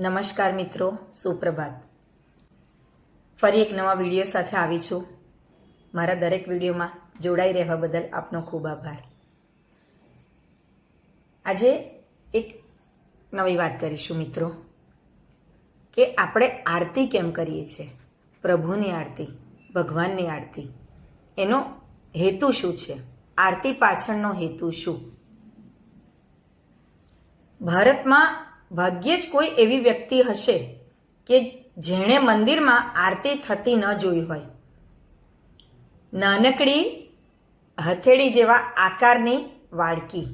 નમસ્કાર મિત્રો, સુપ્રભાત. ફરી એક નવા વીડિયો સાથે આવી છું. મારા દરેક વિડીયોમાં જોડાઈ રહેવા બદલ આપનો ખૂબ આભાર. આજે એક નવી વાત કરીશું મિત્રો, કે આપણે આરતી કેમ કરીએ છીએ? પ્રભુની આરતી, ભગવાનની આરતી, એનો હેતુ શું છે? આરતી પાછળનો હેતુ શું? ભારતમાં ભાગ્યે જ કોઈ એવી વ્યક્તિ હશે કે જેણે મંદિરમાં આરતી થતી ન જોઈ હોય. નાનકડી હથેળી જેવા આકારની વાડકી,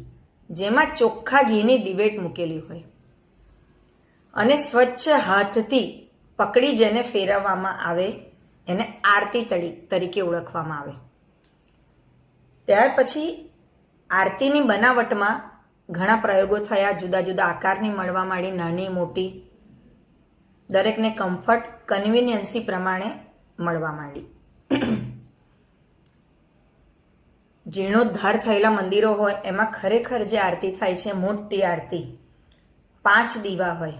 જેમાં ચોખ્ખા ઘીની દિવેટ મૂકેલી હોય અને સ્વચ્છ હાથથી પકડી જેને ફેરવવામાં આવે, એને આરતી તરીકે ઓળખવામાં આવે. ત્યાર પછી આરતીની બનાવટમાં ઘણા પ્રયોગો થયા, જુદા જુદા આકારની મળવા માંડી, નાની, મોટી. દરેકને કમ્ફર્ટ કન્વિનિયન્સી પ્રમાણે મળવા માંડી. જીર્ણોદ્ધાર થયેલા મંદિરો હોય, એમાં ખરેખર જે આરતી થાય છે, મોટી આરતી. પાંચ દીવા હોય.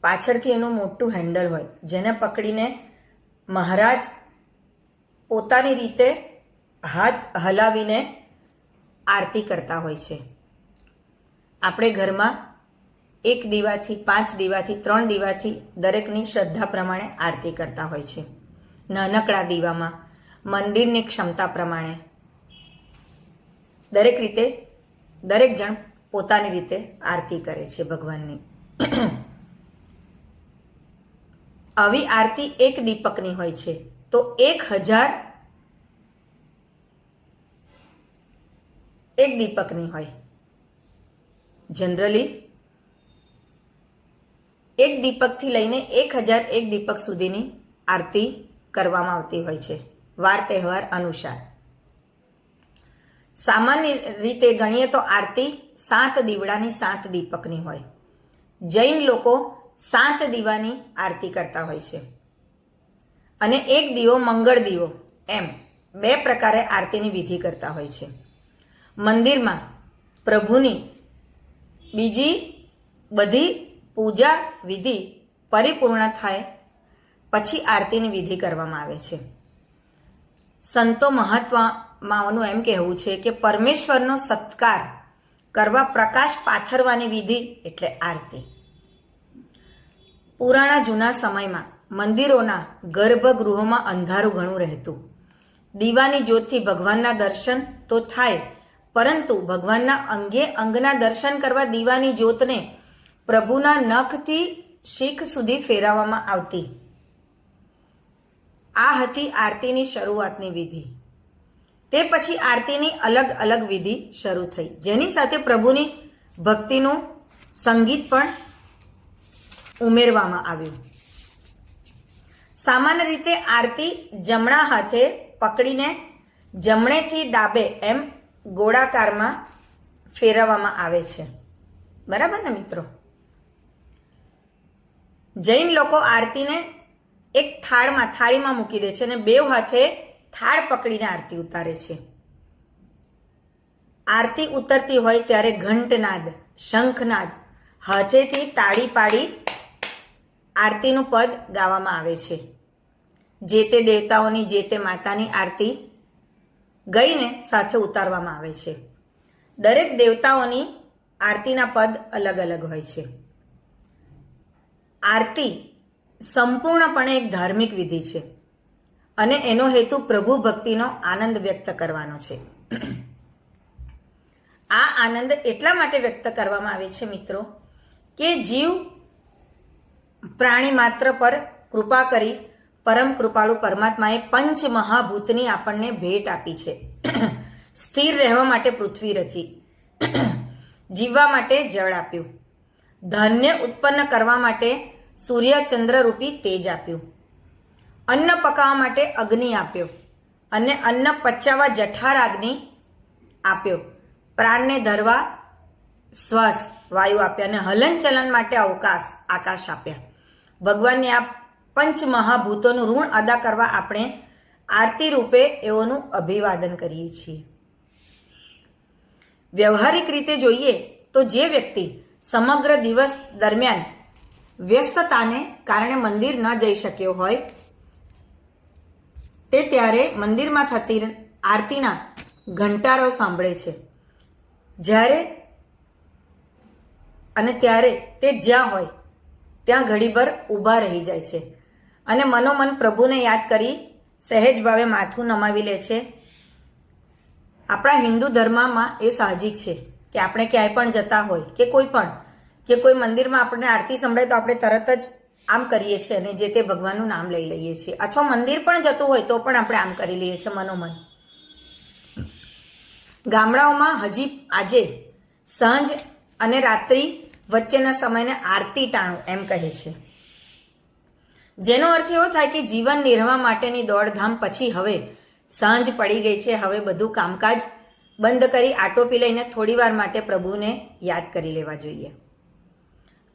પાછળથી એનું મોટું હેન્ડલ હોય, જેને પકડીને મહારાજ પોતાની રીતે હાથ હલાવીને આરતી કરતા હોય છે. આપણે ઘરમાં એક દીવાથી, પાંચ દીવાથી, ત્રણ દીવાથી દરેકની શ્રદ્ધા પ્રમાણે આરતી કરતા હોય છે. નાનકડા દીવામાં, મંદિરની ક્ષમતા પ્રમાણે. દરેક રીતે, દરેક જણ પોતાની રીતે આરતી કરે છે ભગવાનની. આવી આરતી એક દીપકની હોય છે, તો એક હજાર એક દીપકની હોય. જનરલી એક દીપકથી લઈને એક હજાર એક દીપક સુધીની આરતી કરવામાં આવતી હોય છે. વાર તહેવાર અનુસાર. સામાન્ય રીતે ગણીએ તો આરતી સાત દીવડાની સાત દીપકની હોય. જૈન લોકો સાત દીવાની આરતી કરતા હોય છે. અને એક દીવો મંગળ દીવો એમ બે પ્રકારે આરતીની વિધિ કરતા હોય છે. મંદિરમાં પ્રભુની બીજી બધી પૂજા વિધિ પરિપૂર્ણ થાય, પછી આરતીની વિધિ કરવામાં આવે છે. સંતો મહાત્માઓનું એમ કહેવું છે કે પરમેશ્વરનો સત્કાર કરવા પ્રકાશ પાથરવાની વિધિ એટલે આરતી. પુરાણા જૂના સમયમાં મંદિરોના ગર્ભગૃહોમાં અંધારું ઘણું રહેતું. દીવાની જ્યોતથી ભગવાનના દર્શન તો થાય પરંતુ ભગવાનના અંગે અંગના દર્શન કરવા દીવાની જ્યોતને પ્રભુના નખથી શીખ સુધી ફેરવવામાં આવતી. આ હતી આરતીની શરૂઆતની વિધિ. તે પછી આરતીની અલગ અલગ વિધિ શરૂ થઈ. જેની સાથે પ્રભુની ભક્તિનું સંગીત પણ ઉમેરવામાં આવ્યું. સામાન્ય રીતે આરતી જમણા હાથે પકડીને જમણેથી ડાબે એમ ગોળાકારમાં ફેરવવામાં આવે છે. બરાબર ને મિત્રો? જૈન લોકો આરતીને એક થાળમાં, થાળીમાં મૂકી દે છે અને બે હાથે થાળ પકડીને આરતી ઉતારે છે. આરતી ઉતરતી હોય ત્યારે ઘંટનાદ, શંખનાદ હાથેથી તાળી પાડી આરતીનું પદ ગાવામાં આવે છે. જે તે દેવતાઓની, જે તે માતાની આરતી ગઈને સાથે ઉતારવામાં આવે છે. દરેક દેવતાઓની આરતીના પદ અલગ અલગ હોય છે. આરતી સંપૂર્ણપણે એક ધાર્મિક વિધિ છે અને એનો હેતુ પ્રભુ ભક્તિનો આનંદ વ્યક્ત કરવાનો છે. આ આનંદ એટલા માટે વ્યક્ત કરવામાં આવે છે મિત્રો કે જીવ પ્રાણી માત્ર પર કૃપા કરી પરમ કૃપાળુ પરમાત્માએ પંચ મહાભૂતની આપણને ભેટ આપી છે. સ્થિર રહેવા માટે પૃથ્વી રચી. જીવવા માટે જળ આપ્યું. ધાન્ય ઉત્પન્ન કરવા માટે સૂર્ય ચંદ્ર રૂપી તેજ આપ્યું. અન્ન પકાવવા માટે અગ્નિ આપ્યો અને અન્ન પચાવવા જઠાર અગ્નિ આપ્યો. પ્રાણને ધરવા શ્વાસ, વાયુ આપ્યા અને હલનચલન માટે અવકાશ, આકાશ આપ્યા. ભગવાનની આ પંચ મહાભૂતોનું ઋણ અદા કરવા આપણે આરતી રૂપે એઓનું અભિવાદન કરીએ છીએ. વ્યવહારિક રીતે જોઈએ તો જે વ્યક્તિ સમગ્ર દિવસ દરમિયાન વ્યસ્તતાને કારણે મંદિર ન જઈ શક્યો હોય, તે ત્યારે મંદિરમાં થતી આરતીના ઘંટારો સાંભળે છે. જ્યારે અને ત્યારે તે જ્યાં હોય, ત્યાં ઘડીભર ઊભા રહી જાય છે. અને મનોમન પ્રભુને યાદ કરી સહેજ ભાવે માથું નમાવી લે છે. આપણા હિન્દુ ધર્મમાં એ સાહજિક છે કે આપણે ક્યાંય પણ જતા હોય કે કોઈ પણ, કે કોઈ મંદિરમાં આપણને આરતી સંભળાય તો આપણે તરત જ આમ કરીએ છીએ અને જે તે ભગવાનનું નામ લઈ લઈએ છીએ. અથવા મંદિર પણ જતું હોય તો પણ આપણે આમ કરી લઈએ છીએ મનોમન ગામડાઓમાં હજી આજે સાંજ અને રાત્રિ વચ્ચેના સમયને આરતી ટાણું એમ કહે છે. જેનો અર્થ એવો થાય કે જીવન નિર્વાહ માટેની દોડધામ પછી હવે સાંજ પડી ગઈ છે. હવે બધું કામકાજ બંધ કરી આટોપી લઈને થોડી વાર માટે પ્રભુને યાદ કરી લેવા જોઈએ.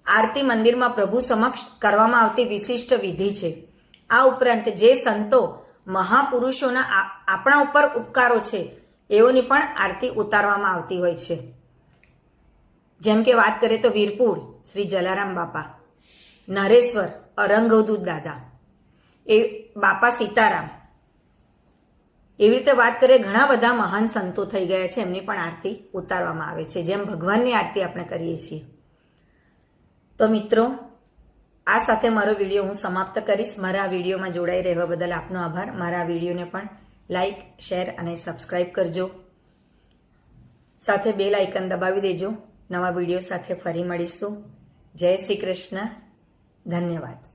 આરતી મંદિરમાં પ્રભુ સમક્ષ કરવામાં આવતી વિશિષ્ટ વિધિ છે. આ ઉપરાંત જે સંતો મહાપુરુષોના આપણા ઉપર ઉપકારો છે, એઓની પણ આરતી ઉતારવામાં આવતી હોય છે. જેમ કે વાત કરીએ તો વીરપુર, શ્રી જલારામ બાપા, નરેશ્વર અરંગવદૂત દાદા. એ બાપા સીતારામ. એવી રીતે વાત કરીએ, ઘણા બધા મહાન સંતો થઈ ગયા છે, એમની પણ આરતી ઉતારવામાં આવે છે, જેમ ભગવાનની આરતી આપણે કરીએ છીએ. તો મિત્રો, આ સાથે મારો વીડિયો હું સમાપ્ત કરીશ. મારા વિડીયોમાં જોડાઈ રહેવા બદલ આપનો આભાર. મારા વિડીયોને પણ લાઈક, શેર અને સબસ્ક્રાઈબ કરજો. સાથે બેલ આઇકન દબાવી દેજો. નવા વીડિયો સાથે ફરી મળીશું. જય શ્રી કૃષ્ણ. धन्यवाद.